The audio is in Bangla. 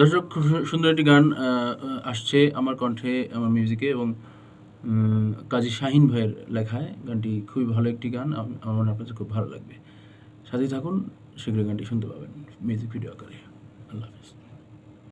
দর্শক, খুব সুন্দর একটি গান আসছে আমার কণ্ঠে, আমার মিউজিকে এবং কাজী শাহিন ভাইয়ের লেখায়। গানটি খুবই ভালো একটি গান আমার মনে আপনার আপনাদের খুব ভালো লাগবে। সাথে থাকুন, শীঘ্রই গানটি শুনতে পাবেন। মিউজিক ভিডিও আকারে। আল্লাহ হাফিজ।